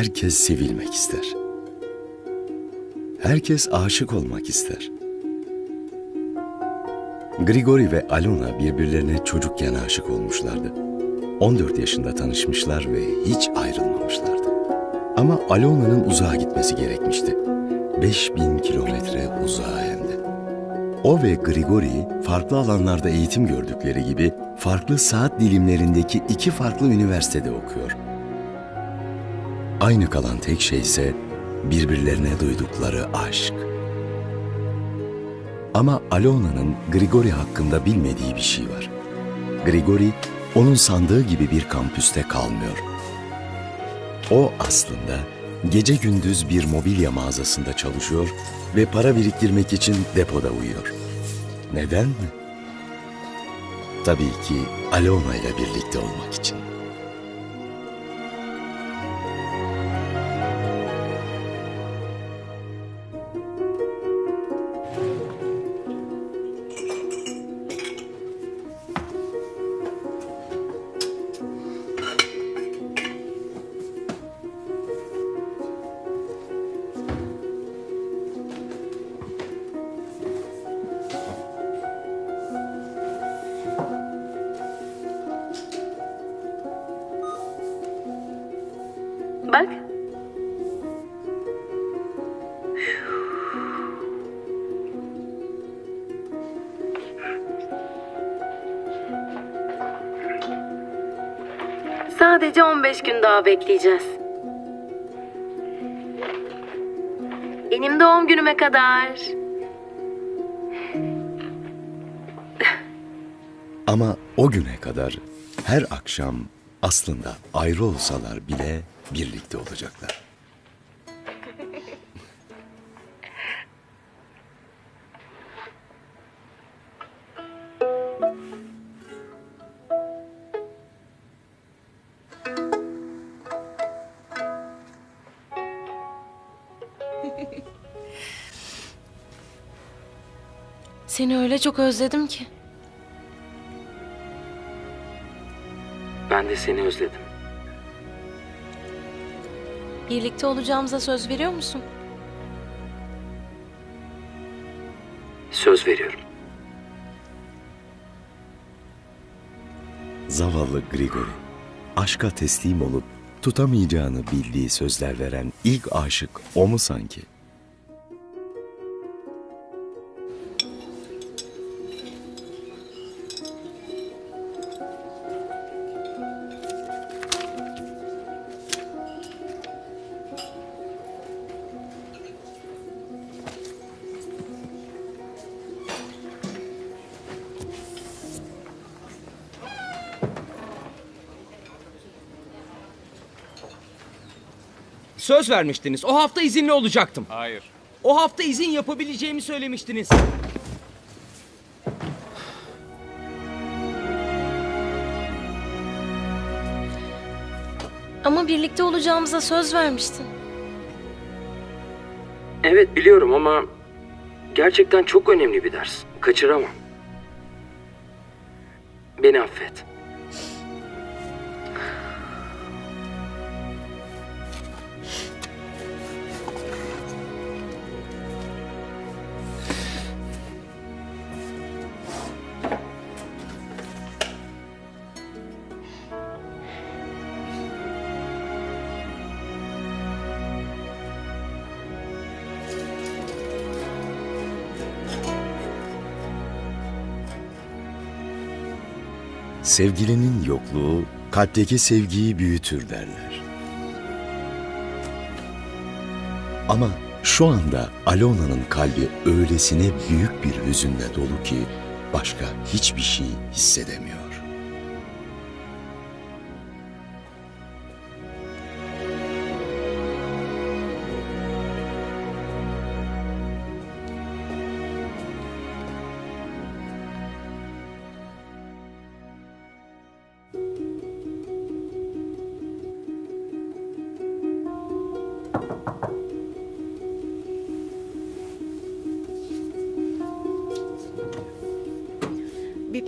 Herkes sevilmek ister. Herkes aşık olmak ister. Grigori ve Alona birbirlerine çocukken aşık olmuşlardı. 14 yaşında tanışmışlar ve hiç ayrılmamışlardı. Ama Alona'nın uzağa gitmesi gerekmişti. 5000 kilometre uzağa hem. O ve Grigori farklı alanlarda eğitim gördükleri gibi farklı saat dilimlerindeki iki farklı üniversitede okuyor. Aynı kalan tek şey ise birbirlerine duydukları aşk. Ama Alona'nın Grigori hakkında bilmediği bir şey var. Grigori onun sandığı gibi bir kampüste kalmıyor. O aslında gece gündüz bir mobilya mağazasında çalışıyor ve para biriktirmek için depoda uyuyor. Neden mi? Tabii ki Alona ile birlikte olmak için. Sadece 15 gün daha bekleyeceğiz. Benim doğum günüme kadar. Ama o güne kadar her akşam aslında ayrı olsalar bile birlikte olacaklar. Seni öyle çok özledim ki. Ben de seni özledim. Birlikte olacağımıza söz veriyor musun? Söz veriyorum. Zavallı Grigori, aşka teslim olup tutamayacağını bildiği sözler veren ilk aşık o mu sanki? Söz vermiştiniz. O hafta izinli olacaktım. Hayır. O hafta izin yapabileceğimi söylemiştiniz. Ama birlikte olacağımıza söz vermiştin. Evet biliyorum ama gerçekten çok önemli bir ders. Kaçıramam. Beni affet. Sevgilinin yokluğu kalpteki sevgiyi büyütür derler. Ama şu anda Alona'nın kalbi öylesine büyük bir hüzünle dolu ki başka hiçbir şey hissedemiyor.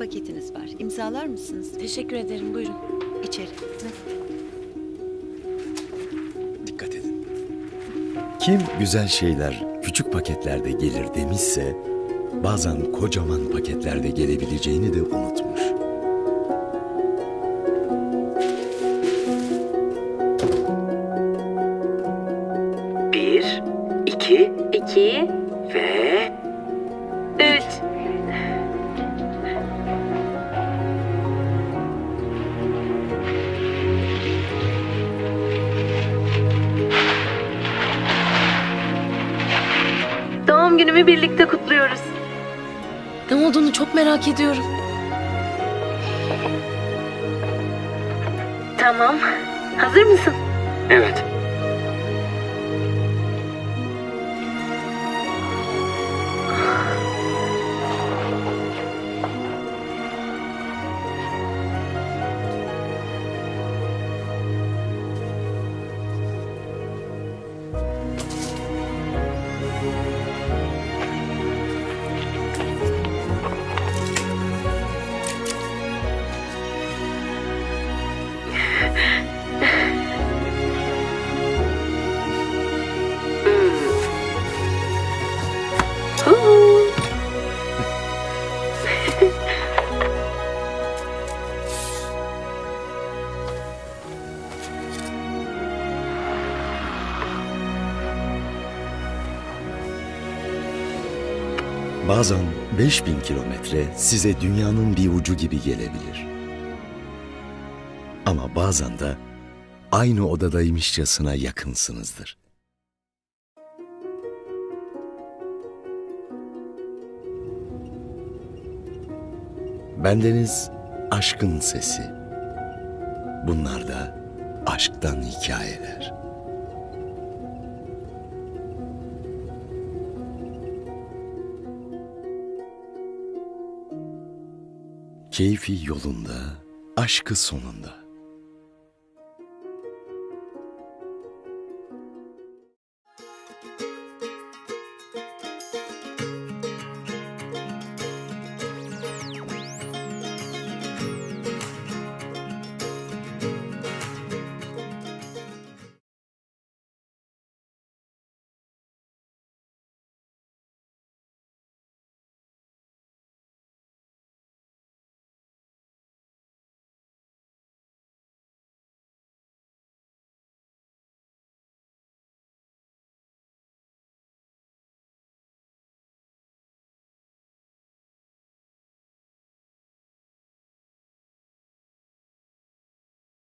Paketiniz var. İmzalar mısınız? Teşekkür ederim. Buyurun. İçeri. Dikkat Kim güzel şeyler küçük paketlerde gelir demişse, bazen kocaman paketlerde gelebileceğini de unutmuş. Bir, iki İki, Günümü birlikte kutluyoruz. Ne olduğunu çok merak ediyorum. Tamam. Hazır mısın? Evet. Bazen 5000 kilometre size dünyanın bir ucu gibi gelebilir. Ama bazen de aynı odadaymışçasına yakınsınızdır. Bendeniz aşkın sesi. Bunlar da aşktan hikayeler. Keyfi yolunda, aşkı sonunda.